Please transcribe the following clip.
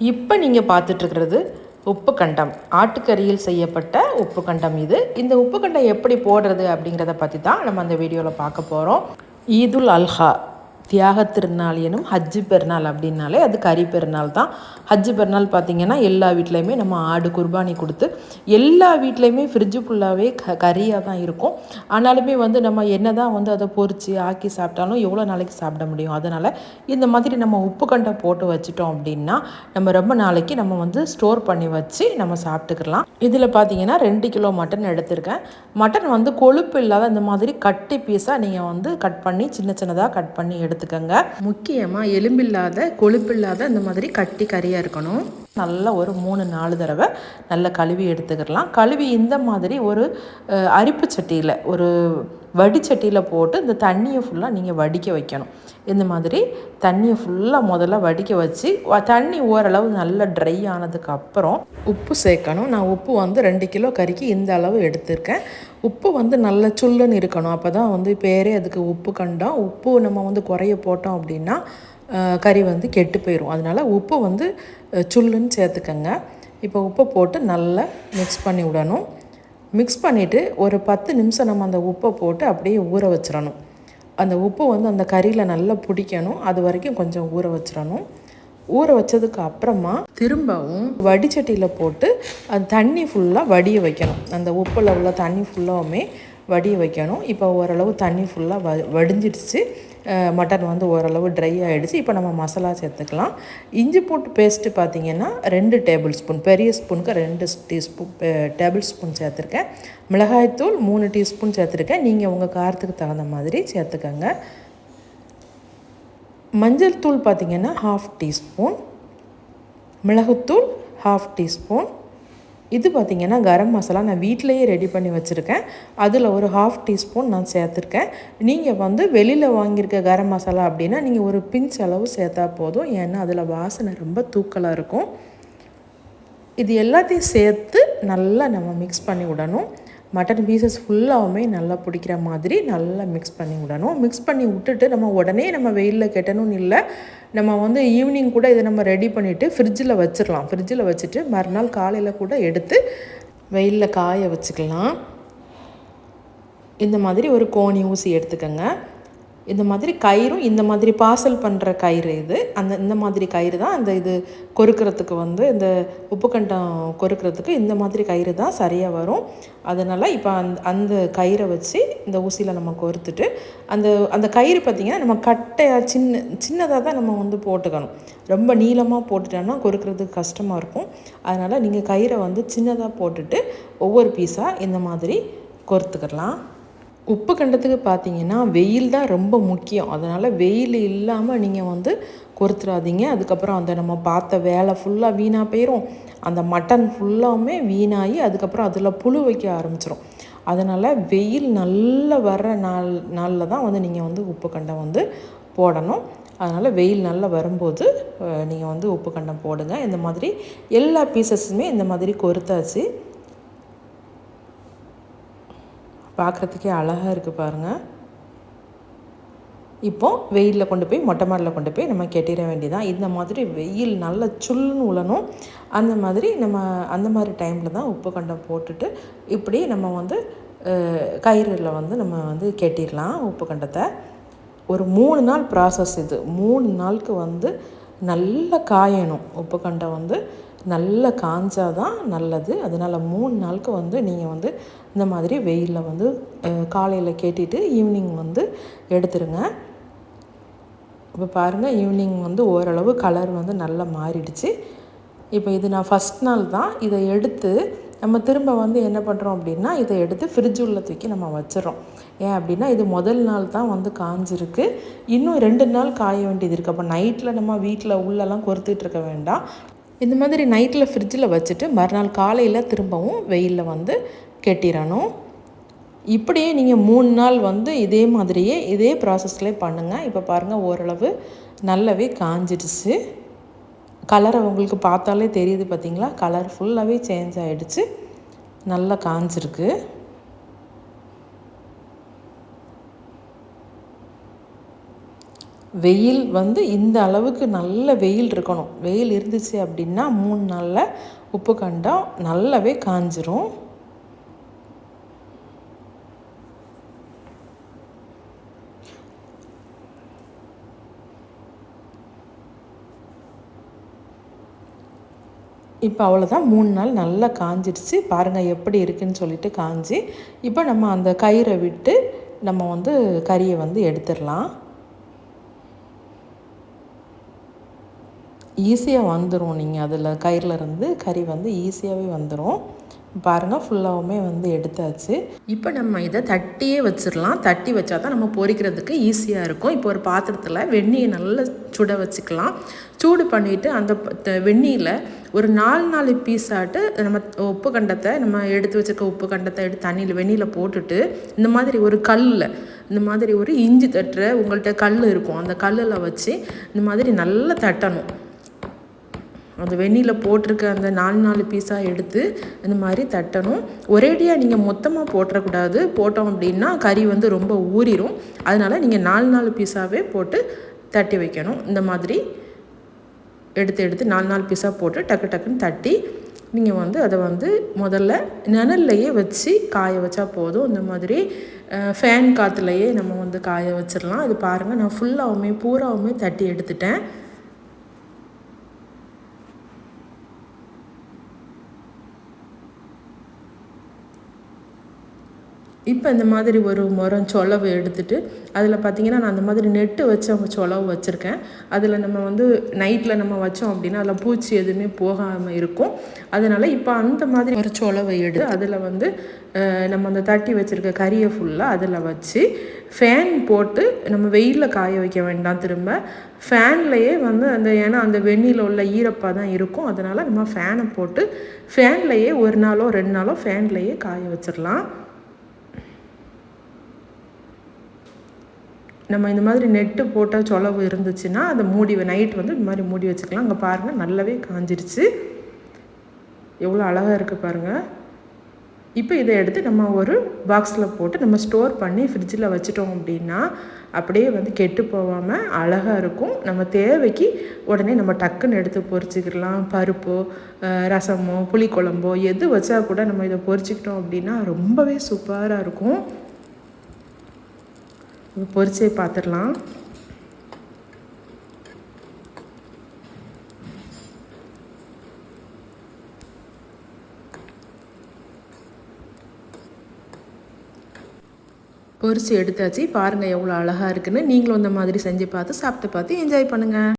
இப்போ நீங்கள் பார்த்துட்ருக்கிறது உப்பு கண்டம் ஆட்டுக்கறியில் செய்யப்பட்ட உப்பு கண்டம் இது. இந்த உப்பு கண்டம் எப்படி போடுறது அப்படிங்கிறத பற்றி தான் நம்ம அந்த வீடியோவில் பார்க்க போகிறோம் ஈதுல் அல்ஹா. தியாக திருநாள் எனும் ஹஜ்ஜு பெருநாள் அப்படின்னாலே அது கறி பெருநாள் தான். ஹஜ்ஜு பெருநாள் பார்த்திங்கன்னா எல்லா வீட்லேயுமே நம்ம ஆடு குர்பானி கொடுத்து எல்லா வீட்லேயுமே ஃப்ரிட்ஜு ஃபுல்லாகவே க கறியாக தான் இருக்கும். ஆனாலுமே வந்து நம்ம என்ன தான் வந்து அதை பொரித்து ஆக்கி சாப்பிட்டாலும் எவ்வளோ நாளைக்கு சாப்பிட முடியும்? அதனால் இந்த மாதிரி நம்ம உப்பு கண்டை போட்டு வச்சுட்டோம் அப்படின்னா நம்ம ரொம்ப நாளைக்கு நம்ம வந்து ஸ்டோர் பண்ணி வச்சு நம்ம சாப்பிட்டுக்கலாம். இதில் பார்த்தீங்கன்னா ரெண்டு கிலோ மட்டன் எடுத்திருக்கேன். மட்டன் வந்து கொழுப்பு இல்லாத இந்த மாதிரி கட்டி பீஸாக நீங்கள் வந்து கட் பண்ணி சின்ன சின்னதாக கட் பண்ணி எடுத்து எடுத்துக்கோங்க. முக்கியமாக எலும்பில்லாத கொழுப்பில்லாத இந்த மாதிரி கட்டி கறியாக இருக்கணும். நல்லா ஒரு மூணு நாலு தடவை நல்லா கழுவி எடுத்துக்கிடலாம் கழுவி இந்த மாதிரி ஒரு அரிப்பு சட்டியில் ஒரு வடிச்சட்டியில் போட்டு இந்த தண்ணியை ஃபுல்லாக நீங்கள் வடிக்க வைக்கணும். இந்த மாதிரி தண்ணியை ஃபுல்லாக முதல்ல வடிக்க வச்சு தண்ணி ஓரளவு நல்லா ட்ரை ஆனதுக்கு அப்புறம் உப்பு சேர்க்கணும். நான் உப்பு வந்து ரெண்டு கிலோ கறிக்கு இந்த அளவு எடுத்திருக்கேன். உப்பு வந்து நல்ல சுல்லுன்னு இருக்கணும். அப்போ தான் வந்து பேரே அதுக்கு உப்பு கண்டோம். உப்பு நம்ம வந்து குறைய போட்டோம் அப்படின்னா கறி வந்து கெட்டு போயிடும் அதனால் உப்பு வந்து சுல்லுன்னு சுள்ளுன்னு சேர்த்துக்கங்க. இப்போ உப்பை போட்டு நல்லா மிக்ஸ் பண்ணி விடணும். மிக்ஸ் பண்ணிவிட்டு ஒரு பத்து நிமிஷம் நம்ம அந்த உப்பை போட்டு அப்படியே ஊற வச்சிடணும். அந்த உப்பு வந்து அந்த கறியில் நல்லா பிடிக்கணும். அது வரைக்கும் கொஞ்சம் ஊற வச்சிடணும். ஊற வச்சதுக்கு அப்புறமா திரும்பவும் வடிச்சட்டியில் போட்டு அது தண்ணி ஃபுல்லாக வடிய வைக்கணும். அந்த உப்பில் உள்ள தண்ணி ஃபுல்லாகவுமே வடிய வைக்கணும். இப்போ ஓரளவு தண்ணி ஃபுல்லாக வ வடிஞ்சிடுச்சு. மட்டன் வந்து ஓரளவு ட்ரை ஆகிடுச்சு இப்போ நம்ம மசாலா சேர்த்துக்கலாம். இஞ்சி பூட்டு பேஸ்ட்டு பார்த்தீங்கன்னா ரெண்டு டேபிள் ஸ்பூன் பெரிய ஸ்பூனுக்கு ரெண்டு டீஸ்பூன் டேபிள் ஸ்பூன் சேர்த்துருக்கேன். மிளகாய்த்தூள் மூணு டீஸ்பூன் சேர்த்துருக்கேன். நீங்கள் உங்கள் காரத்துக்கு தகுந்த மாதிரி சேர்த்துக்கோங்க. மஞ்சள் தூள் பார்த்தீங்கன்னா ஹாஃப் டீஸ்பூன் மிளகுத்தூள் ஹாஃப் டீஸ்பூன் இது பார்த்திங்கன்னா கரம் மசாலா நான் வீட்டிலையே ரெடி பண்ணி வச்சுருக்கேன். அதில் ஒரு ஹாஃப் டீஸ்பூன் நான் சேர்த்துருக்கேன். நீங்கள் வந்து வெளியில் வாங்கியிருக்க கரம் மசாலா அப்படின்னா நீங்கள் ஒரு பிஞ்ச் அளவு சேர்த்தா போதும். ஏன்னா அதில் வாசனை ரொம்ப தூக்கலாக இருக்கும். இது எல்லாத்தையும் சேர்த்து நல்லா நம்ம மிக்ஸ் பண்ணி விடணும். மட்டன் பீசஸ் ஃபுல்லாகவுமே நல்லா பிடிக்கிற மாதிரி நல்லா மிக்ஸ் பண்ணி விடணும். மிக்ஸ் பண்ணி விட்டுட்டு நம்ம உடனே நம்ம வெயிலில் கெட்டணும்னு இல்லை. நம்ம வந்து ஈவினிங் கூட இதை நம்ம ரெடி பண்ணிவிட்டு ஃப்ரிட்ஜில் வச்சிடலாம் ஃப்ரிட்ஜில் வச்சுட்டு மறுநாள் காலையில் கூட எடுத்து வெயிலில் காய வச்சுக்கலாம். இந்த மாதிரி ஒரு கோணி ஊசி எடுத்துக்கோங்க. இந்த மாதிரி கயிறும் இந்த மாதிரி பார்சல் பண்ணுற கயிறு இது. அந்த இந்த மாதிரி கயிறு தான் அந்த இது கொறுக்கிறதுக்கு வந்து இந்த உப்புக்கண்டம் கொறுக்கிறதுக்கு இந்த மாதிரி கயிறு தான் சரியாக வரும். அதனால் இப்போ அந் அந்த கயிறை வச்சு இந்த ஊசியில் நம்ம கொறுத்துட்டு அந்த அந்த கயிறு பார்த்திங்கன்னா நம்ம கட்டையாக சின்ன சின்னதாக தான் நம்ம வந்து போட்டுக்கணும். ரொம்ப நீளமாக போட்டுட்டோம்னா கொறுக்கிறதுக்கு கஷ்டமாக இருக்கும். அதனால் நீங்கள் கயிறை வந்து சின்னதாக போட்டுட்டு ஒவ்வொரு பீஸாக இந்த மாதிரி கொறுத்துக்கலாம். உப்பு கண்டத்துக்கு பார்த்தீங்கன்னா வெயில் தான் ரொம்ப முக்கியம். அதனால் வெயில் இல்லாமல் நீங்கள் வந்து கொறுத்துறாதீங்க. அதுக்கப்புறம் அந்த நம்ம பார்த்த வேலை ஃபுல்லாக வீணாக போயிடும் அந்த மட்டன் ஃபுல்லாமே வீணாகி அதுக்கப்புறம் அதில் புழு வைக்க ஆரம்பிச்சிடும் அதனால் வெயில் நல்லா வர்ற நாள் நாளில் தான் வந்து நீங்கள் வந்து உப்பு கண்டம் வந்து போடணும். அதனால் வெயில் நல்லா வரும்போது நீங்கள் வந்து உப்பு கண்டம் போடுங்க. இந்த மாதிரி எல்லா பீசஸுமே இந்த மாதிரி கொறுத்தாச்சு. பார்க்குறதுக்கே அழகாக இருக்குது பாருங்கள் இப்போது வெயிலில் கொண்டு போய் மொட்டை மாடலில் கொண்டு போய் நம்ம கெட்டிட வேண்டியதான் இந்த மாதிரி வெயில் நல்லா சுல்லுன்னு உழணும் அந்த மாதிரி நம்ம அந்த மாதிரி டைமில் தான் உப்பு கண்டம் போட்டுட்டு இப்படி நம்ம வந்து கயிறில் வந்து நம்ம வந்து கெட்டிடலாம் உப்பு கண்டத்தை. ஒரு மூணு நாள் ப்ராசஸ் இது. மூணு நாளுக்கு வந்து நல்லா காயணும். உப்பு வந்து நல்லா காஞ்சால் தான் நல்லது. அதனால் மூணு நாளுக்கு வந்து நீங்கள் வந்து இந்த மாதிரி வெயிலில் வந்து காலையில் கேட்டிட்டு ஈவினிங் வந்து எடுத்துருங்க. இப்போ பாருங்கள் ஈவினிங் வந்து ஓரளவு கலர் வந்து நல்லா மாறிடுச்சு. இப்போ இது நான் ஃபஸ்ட் நாள் தான் இதை எடுத்து நம்ம திரும்ப வந்து என்ன பண்ணுறோம் அப்படின்னா இதை எடுத்து ஃப்ரிட்ஜ் உள்ள தூக்கி நம்ம வச்சிடறோம். ஏன் அப்படின்னா இது முதல் நாள் தான் வந்து காஞ்சிருக்கு. இன்னும் ரெண்டு நாள் காய வேண்டியது இருக்குது அப்போ நைட்டில் நம்ம வீட்டில் உள்ளெல்லாம் கொறுத்துட்டு இருக்க வேண்டாம். இந்த மாதிரி நைட்டில் ஃப்ரிட்ஜில் வச்சுட்டு மறுநாள் காலையில் திரும்பவும் வெயிலில் வந்து கெட்டிடணும். இப்படியே நீங்கள் மூணு நாள் வந்து இதே மாதிரியே இதே ப்ராசஸ்லேயே பண்ணுங்கள் இப்போ பாருங்கள் ஓரளவு நல்லாவே காஞ்சிடுச்சு. கலரை அவங்களுக்கு பார்த்தாலே தெரியுது பார்த்தீங்களா? கலர் ஃபுல்லாகவே சேஞ்ச் ஆகிடுச்சு நல்லா காஞ்சிருக்கு. வெயில் வந்து இந்த அளவுக்கு நல்ல வெயில் இருக்கணும். வெயில் இருந்துச்சு அப்படின்னா மூணு நாளில் உப்பு கண்டம் நல்லாவே காஞ்சிரும். இப்போ அவ்வளோதான் மூணு நாள் நல்லா காஞ்சிடுச்சு. பாருங்கள் எப்படி இருக்குன்னு சொல்லிட்டு காஞ்சி. இப்போ நம்ம அந்த கயிறை விட்டு நம்ம வந்து கறியை வந்து எடுத்துடலாம். ஈஸியாக வந்துடும் நீங்கள் அதில் கயிறில் இருந்து கறி வந்து ஈஸியாகவே வந்துடும் பாருங்கள் ஃபுல்லாகவுமே வந்து எடுத்தாச்சு. இப்போ நம்ம இதை தட்டியே வச்சிடலாம் தட்டி வச்சா தான் நம்ம பொரிக்கிறதுக்கு ஈஸியாக இருக்கும். இப்போ ஒரு பாத்திரத்தில் வெந்நியை நல்லா சுட வச்சுக்கலாம். சூடு பண்ணிவிட்டு அந்த வெந்நியில் ஒரு நாலு நாலு பீஸாட்டு நம்ம உப்பு கண்டத்தை நம்ம எடுத்து வச்சுருக்க உப்பு கண்டத்தை எடுத்து தண்ணியில் வெந்நியில் போட்டுட்டு இந்த மாதிரி ஒரு கல்லில் இந்த மாதிரி ஒரு இஞ்சி தட்டுற உங்கள்கிட்ட கல் இருக்கும். அந்த கல்லில் வச்சு இந்த மாதிரி நல்லா தட்டணும். அந்த வெந்நியில் போட்டிருக்க அந்த நாலு நாலு பீஸாக எடுத்து இந்த மாதிரி தட்டணும். ஒரேடியாக நீங்கள் மொத்தமாக போட்டுறக்கூடாது. போட்டோம் அப்படின்னா கறி வந்து ரொம்ப ஊறிடும் அதனால் நீங்கள் நாலு நாலு பீஸாகவே போட்டு தட்டி வைக்கணும். இந்த மாதிரி எடுத்து எடுத்து நாலு நாலு பீஸாக போட்டு டக்கு டக்குன்னு தட்டி நீங்கள் வந்து அதை வந்து முதல்ல நிழல்லையே வச்சு காய வச்சா போதும். இந்த மாதிரி ஃபேன் காற்றுலையே நம்ம வந்து காய வச்சிடலாம் இது பாருங்கள் நான் ஃபுல்லாகவுமே பூராவுமே தட்டி எடுத்துட்டேன். இப்போ இந்த மாதிரி ஒரு முறம் சொலவு எடுத்துகிட்டு அதில் பார்த்திங்கன்னா நான் அந்த மாதிரி நெட்டு வச்சு அவங்க சொலவு வச்சுருக்கேன். அதில் நம்ம வந்து நைட்டில் நம்ம வச்சோம் அப்படின்னா அதில் பூச்சி எதுவுமே போகாமல் இருக்கும். அதனால் இப்போ அந்த மாதிரி ஒரு சொலவை எடுத்து அதில் வந்து நம்ம அந்த தட்டி வச்சுருக்க கறியை ஃபுல்லாக அதில் வச்சு ஃபேன் போட்டு நம்ம வெயிலில் காய வைக்க வேண்டாம் திரும்ப. ஃபேன்லேயே வந்து அந்த ஏன்னா அந்த வெந்நியில் உள்ள ஈரப்பாக தான் இருக்கும். அதனால் நம்ம ஃபேனை போட்டு ஃபேன்லேயே ஒரு நாளோ ரெண்டு நாளோ ஃபேன்லேயே காய வச்சிடலாம் நம்ம இந்த மாதிரி நெட்டு போட்டால் சொலவு இருந்துச்சுன்னா அதை மூடி நைட் வந்து இந்த மாதிரி மூடி வச்சுக்கலாம். அங்கே பாருங்கள் நல்லாவே காஞ்சிருச்சு. எவ்வளோ அழகாக இருக்குது பாருங்கள் இப்போ இதை எடுத்து நம்ம ஒரு பாக்ஸில் போட்டு நம்ம ஸ்டோர் பண்ணி ஃப்ரிட்ஜில் வச்சுட்டோம் அப்படின்னா அப்படியே வந்து கெட்டு போகாமல் அழகாக இருக்கும். நம்ம தேவைக்கு உடனே நம்ம டக்குன்னு எடுத்து பொறிச்சிக்கிடலாம். பருப்போ ரசமோ புளிக்குழம்போ எது வச்சா கூட நம்ம இதை பொறிச்சிக்கிட்டோம் அப்படின்னா ரொம்பவே சூப்பராக இருக்கும். பொரிச்சே பார்த்துடலாம் பொரிச்சு எடுத்தாச்சு. பாருங்கள் எவ்வளோ அழகாக இருக்குன்னு. நீங்களும் இந்த மாதிரி செஞ்சு பார்த்து சாப்பிட்டு பார்த்து என்ஜாய் பண்ணுங்கள்